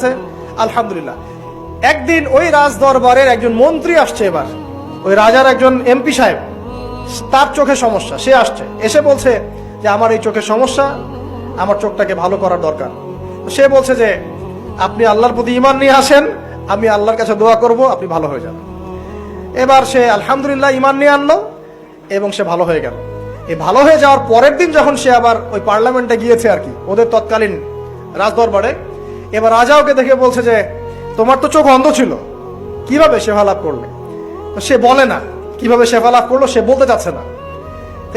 আছে আলহামদুলিল্লাহ। একদিন ওই রাজ দরবারের একজন মন্ত্রী আসছে এবার। ওই রাজার একজন এমপি সাহেব, তার চোখে সমস্যা, সে আসছে। এসে বলছে যে, আমার এই চোখের সমস্যা, আমার চোখটাকে ভালো করার দরকার। সে বলছে যে, আপনি আল্লাহর প্রতি ইমান নিয়ে আসেন, আমি আল্লাহর কাছে দোয়া করব, আপনি ভালো হয়ে যাবেন। এবার সে আলহামদুলিল্লাহ ইমান নিয়ে আনলো এবং সে ভালো হয়ে গেল। এই ভালো হয়ে যাওয়ার পরের দিন যখন সে আবার ওই পার্লামেন্টে গিয়েছে আর কি, ওদের তৎকালীন রাজদরবারে এবার রাজা ওকে দেখে বলছে যে, তোমার তো চোখ অন্ধ ছিল। কীভাবে সেবা লাভ করলে সে বলে না, কীভাবে সেবা লাভ করল সে বলতে চাচ্ছে না।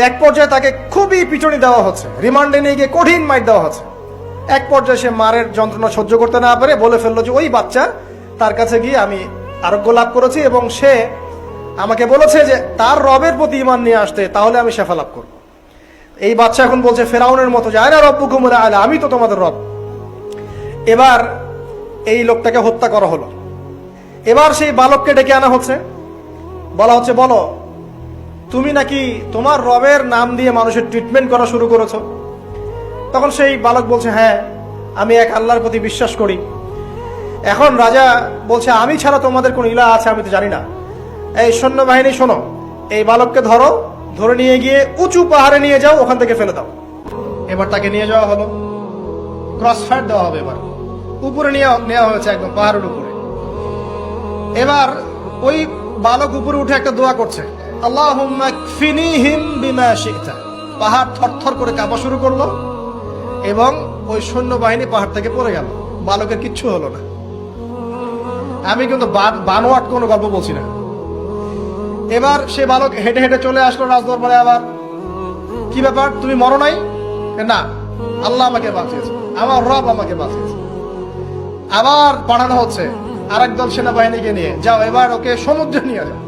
এক পর্যায়ে তাকে খুবই পিটনি দেওয়া হচ্ছে, রিমান্ডে নিয়ে গিয়ে কঠিন মাইট দেওয়া হচ্ছে। এক পর্যায়ে সে মারের যন্ত্রণা সহ্য করতে না পারে বলে ফেলল যে, ওই বাচ্চা, তার কাছে গিয়ে আমি আরোগ্য লাভ করেছি এবং সে আমাকে বলেছে যে, তার রবের প্রতি ইমান নিয়ে আসতে, তাহলে আমি শেফা লাভ করব। এই বাচ্চা এখন বলছে, ফেরাউনের মতো যায় না রব্বু কুমুরা আলে আমি তো তোমাদের রব। এবার এই লোকটাকে হত্যা করা হলো। এবার সেই বালককে ডেকে আনা হচ্ছে। বলা হচ্ছে, বলো, তুমি নাকি তোমার রবের নাম দিয়ে মানুষের ট্রিটমেন্ট করা শুরু করেছ? তখন সেই বালক বলছে হ্যাঁ আমি এক আল্লাহর প্রতি বিশ্বাস করি। এখন রাজা বলছে, আমি ছাড়া তোমাদের কোন ইলা আছে, আমি তো জানি না। এই সৈন্যবাহিনী, শোনো, এই বালককে ধরো, ধরে নিয়ে গিয়ে উঁচু পাহাড়ে নিয়ে যাও, ওখান থেকে ফেলে দাও। এবার তাকে নিয়ে যাওয়া হলো। ক্রস ফায়ার দেওয়া হবে এবার। উপরে নিয়ে নেওয়া হয়েছে একদম, পাহাড়ের উপরে। এবার ওই বালক উপরে উঠে একটা দোয়া করছে। আল্লাহ পাহাড় থরথর করে কাঁপা শুরু করল এবং ওই সৈন্যবাহিনী পাহাড় থেকে পড়ে গেল। বালকের কিচ্ছু হলো না। আমি কিন্তু বান- বানোয়াট কোনো গল্প বলছি না। এবার সে বালক হেঁটে হেঁটে চলে আসলো রাজদরবারে আবার। কি ব্যাপার, তুমি মরো নাই? না, আল্লাহ আমাকে বাঁচিয়েছে। আমার রব আমাকে বাঁচিয়েছে। আবার পাঠানো হচ্ছে আরেক দল সেনাবাহিনীকে নিয়ে। যাও, এবার ওকে সমুদ্রে নিয়ে যাও।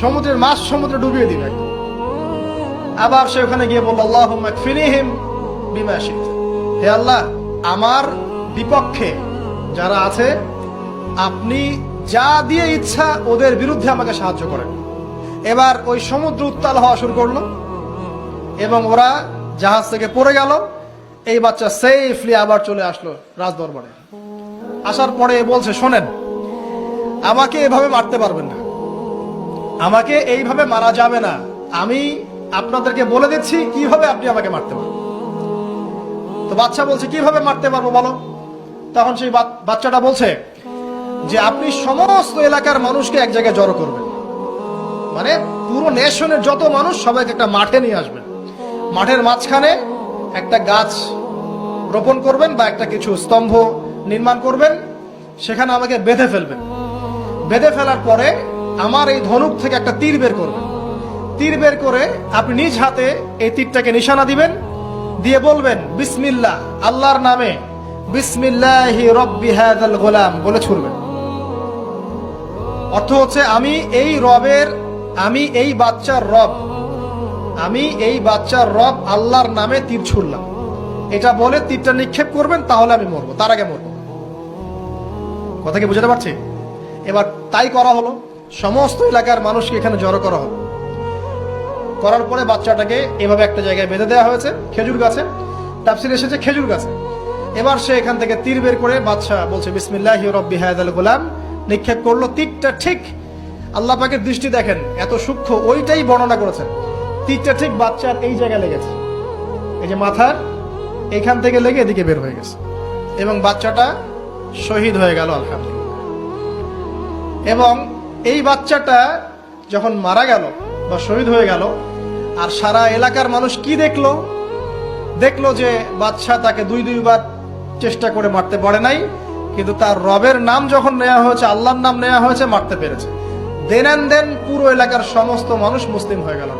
সমুদ্রের মাছ সমুদ্রে ডুবিয়ে দিবে। আবার সে ওখানে গিয়ে বলল আল্লাহ ফিনিহিম বিমাশিত হে আল্লাহ, আমার বিপক্ষে যারা আছে, আপনি যা দিয়ে ইচ্ছা ওদের বিরুদ্ধে আমাকে সাহায্য করেন। এবার ওই সমুদ্র উত্তাল হওয়া শুরু করল এবং ওরা জাহাজ থেকে পড়ে গেল। এই বাচ্চা সেফলি আবার চলে আসলো রাজদরবারে। আসার পরে বলছে, শোনেন, আমাকে এভাবে মারতে পারবেন না। আমাকে এইভাবে মারা যাবে না। আমি আপনাদেরকে বলে দিচ্ছি, কীভাবে আপনি আমাকে মারতে পারবেন? তো বাচ্চা বলছে, কীভাবে মারতে পারব বলো? তখন সেই বাচ্চাটা বলছে যে, আপনি সমস্ত এলাকার মানুষকে এক জায়গায় জড়ো করবেন। মানে পুরো নেশনের যত মানুষ, সবাইকে একটা মাঠে নিয়ে আসবেন। মাঠের মাঝখানে একটা গাছ রোপণ করবেন বা একটা কিছু স্তম্ভ নির্মাণ করবেন, সেখানে আমাকে বেঁধে ফেলবেন। বেঁধে ফেলার পরে আমার এই ধনুক থেকে একটা তীর বের করবেন। তীর বের করে আপনি নিজ হাতে এই তীরটাকে নিশানা দিবেন, দিয়ে বলবেন, বিসমিল্লাহ, আল্লাহর নামে বিসমিল্লাহি রব্বি হাদাল গোলাম বলে ছুড়বেন। অর্থ হচ্ছে, আমি এই রবের, আমি এই বাচ্চার রব, আমি এই বাচ্চার রব আল্লাহর নামে তীর ছুড়লাম। এটা বলে তীরটা নিক্ষেপ করবেন, তাহলে আমি মরবো, তার আগে মরবো। কথা কি বুঝতে পারছি? এবার তাই করা হলো, সমস্ত এলাকার মানুষকে এখানে জড়ো করা হলো। করার পরে বাচ্চাটাকে এভাবে একটা জায়গায় বেঁধে দেওয়া হয়েছে, খেজুর গাছে। তাফসির এসেছে খেজুর গাছে। এবার সে এখান থেকে তীর বের করে বাচ্চা বলছে, বিসমিল্লাহ রব্বি হায়াদাল গোলাম। নিক্ষেপ করল তীরটা ঠিক। আল্লাহ পাকের দৃষ্টি দেখেন, এত সূক্ষ্ম, ওইটাই বর্ণনা করেছেন। তীরটা ঠিক বাচ্চার এই জায়গায় লেগেছে। এই যে মাথার, এখান থেকে লেগে এদিকে বের হয়ে গেছে। এবং বাচ্চাটা শহীদ হয়ে গেল, আলহামদুলিল্লাহ। এবং এই বাচ্চাটা যখন মারা গেল বা শহীদ হয়ে গেল, আর সারা এলাকার মানুষ কি দেখল? দেখল যে বাচ্চা তাকে দুই দুইবার চেষ্টা করে মারতে পারে নাই, কিন্তু তার রবের নাম যখন নেওয়া হয়েছে, আল্লাহর নাম নেওয়া হয়েছে, মারতে পেরেছে। দেন দেন পুরো এলাকার সমস্ত মানুষ মুসলিম হয়ে গেল।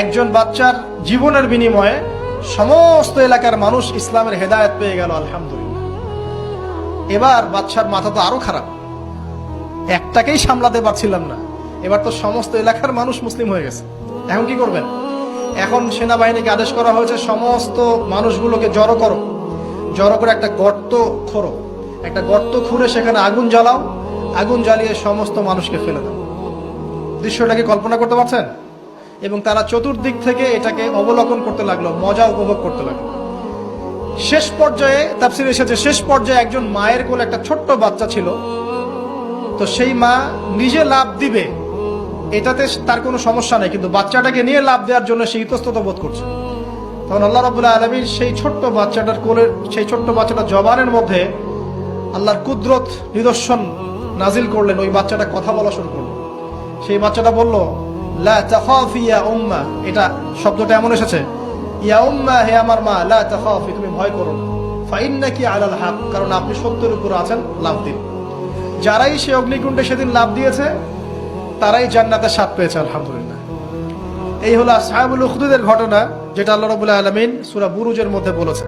একজন বাচ্চার জীবনের বিনিময়ে সমস্ত এলাকার মানুষ ইসলামের হেদায়েত পেয়ে গেল, আলহামদুলিল্লাহ। এবার বাচ্চার মাথা তো আরও খারাপ। একটাকেই সামলাতে পারছিলাম না। এবার তো সমস্ত এলাকার মানুষ মুসলিম হয়ে গেছে। এখন কি করবেন? এখন সেনাবাহিনীকে আদেশ করা হয়েছে, সমস্ত মানুষগুলোকে জড়ো করো। জড়ো করে একটা গর্ত খোরো একটা গর্ত খুঁড়ে সেখানে আগুন জ্বালাও। আগুন জ্বালিয়ে সমস্ত মানুষকে ফেলে দাও। দৃশ্যটাকে কল্পনা করতে পারছেন? এবং তারা চতুর্দিক থেকে এটাকে অবলোকন করতে লাগল, মজা উপভোগ করতে লাগল। শেষ পর্যায়ে, তাফসির এসেছে, শেষ পর্যায়ে একজন মায়ের কোলে একটা ছোট্ট বাচ্চা ছিল। তো সেই মা নিজে লাভ দিবে, এটাতে তার কোনো সমস্যা নেই, কিন্তু বাচ্চাটাকে নিয়ে লাভ দেওয়ার জন্য সে ইতস্তত বোধ করছে। তখন আল্লাহ রবুল্লাহ আলমী সেই ছোট্ট বাচ্চাটার কোলের সেই ছোট্ট বাচ্চাটা জবানের মধ্যে আল্লাহর কুদরত নিদর্শন নাজিল করলেন, ওই বাচ্চাটা কথা বলা শুরু করল। সেই বাচ্চাটা বলল, লা উম্মা, এটা শব্দটা এমন এসেছে কারণ আপনি সত্যের উপর আছেন, লাভ দিন। যারাই সে অগ্নিকুণ্ডে সেদিন লাভ দিয়েছে, তারাই জান্নাতের স্বাদ পেয়েছে, আলহামদুলিল্লাহ। এই হলো সাহেবুল উখদুদের ঘটনা, যেটা আল্লাহ রবুল্লাহ আলমিন সুরা বুরুজের মধ্যে বলেছে